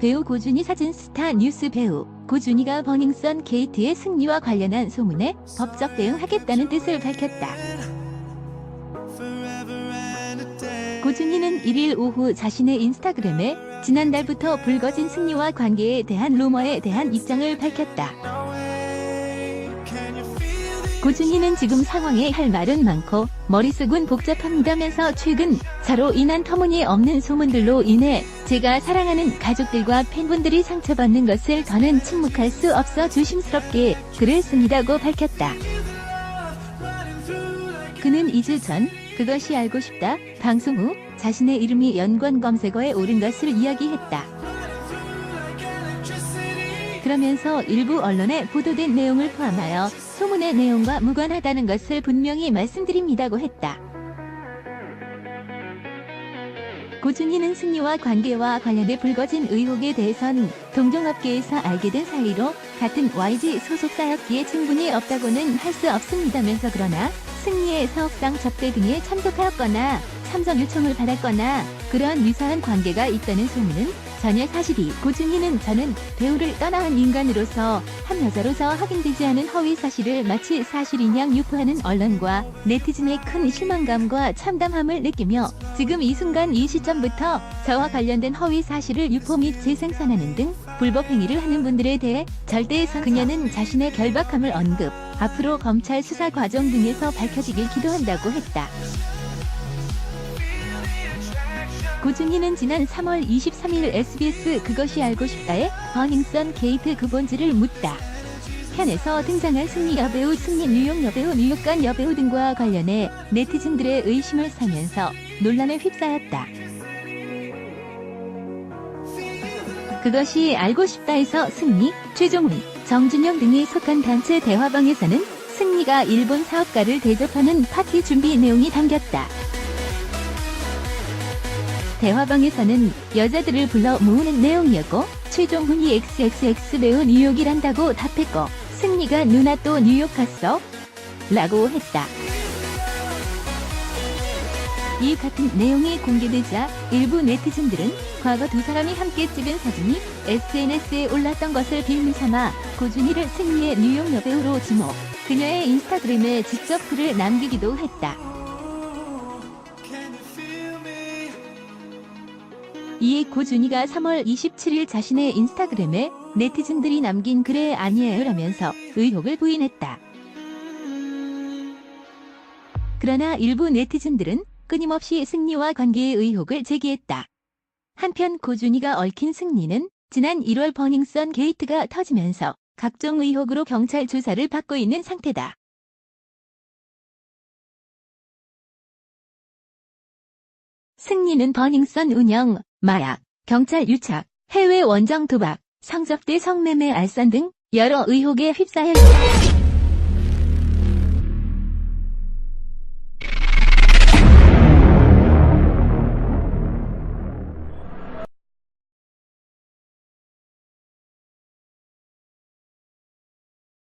배우 고준희 사진 스타 뉴스 배우 고준희가 버닝썬 게이트의 승리와 관련한 소문에 법적 대응하겠다는 뜻을 밝혔다. 고준희는 1일 오후 자신의 인스타그램에 지난달부터 불거진 승리와 관계에 대한 루머에 대한 입장을 밝혔다. 고준희는 지금 상황에 할 말은 많고 머릿속은 복잡합니다면서 최근 저로 인한 터무니없는 소문들로 인해 제가 사랑하는 가족들과 팬분들이 상처받는 것을 더는 침묵할 수 없어 조심스럽게 글을 씁니다고 밝혔다. 그는 2주 전 그것이 알고 싶다 방송 후 자신의 이름이 연관 검색어에 오른 것을 이야기했다. 그러면서 일부 언론에 보도된 내용을 포함하여 소문의 내용과 무관하다는 것을 분명히 말씀드립니다고 했다. 고준희는 승리와 관계와 관련돼 불거진 의혹에 대해선 동종업계에서 알게 된 사이로 같은 YG 소속사였기에 충분히 없다고는 할 수 없습니다면서 그러나 승리의 사업상 접대 등에 참석하였거나 참석 요청을 받았거나 그러한 유사한 관계가 있다는 소문은 전혀 사실이 고준희는 저는 배우를 떠나온 인간으로서 한 여자로서 확인되지 않은 허위 사실을 마치 사실인 양 유포하는 언론과 네티즌의 큰 실망감과 참담함을 느끼며 지금 이 순간 이 시점부터 저와 관련된 허위 사실을 유포 및 재생산하는 등 불법 행위를 하는 분들에 대해 절대 서 그녀는 자신의 결박함을 언급 앞으로 검찰 수사 과정 등에서 밝혀지길 기도한다고 했다. 고준희는 지난 3월 23일 SBS 그것이 알고 싶다에 버닝썬 게이트 그 본질을 묻다. 편에서 등장한 승리 여배우, 승리 뉴욕 여배우, 뉴욕간 여배우 등과 관련해 네티즌들의 의심을 사면서 논란에 휩싸였다. 그것이 알고 싶다에서 승리, 최종훈, 정준영 등이 속한 단체 대화방에서는 승리가 일본 사업가를 대접하는 파티 준비 내용이 담겼다. 대화방에서는 여자들을 불러 모으는 내용이었고 최종훈이 XXX 배우 뉴욕이란다고 답했고 승리가 누나 또 뉴욕 갔어? 라고 했다. 이 같은 내용이 공개되자 일부 네티즌들은 과거 두 사람이 함께 찍은 사진이 SNS에 올랐던 것을 빌미 삼아 고준희를 승리의 뉴욕 여배우로 지목, 그녀의 인스타그램에 직접 글을 남기기도 했다. 이에 고준희가 3월 27일 자신의 인스타그램에 네티즌들이 남긴 글에 아니에요 라면서 의혹을 부인했다. 그러나 일부 네티즌들은 끊임없이 승리와 관계의 의혹을 제기했다. 한편 고준희가 얽힌 승리는 지난 1월 버닝썬 게이트가 터지면서 각종 의혹으로 경찰 조사를 받고 있는 상태다. 승리는 버닝썬 운영, 마약, 경찰 유착, 해외 원정 도박, 성접대 성매매 알선 등 여러 의혹에 휩싸여 있다.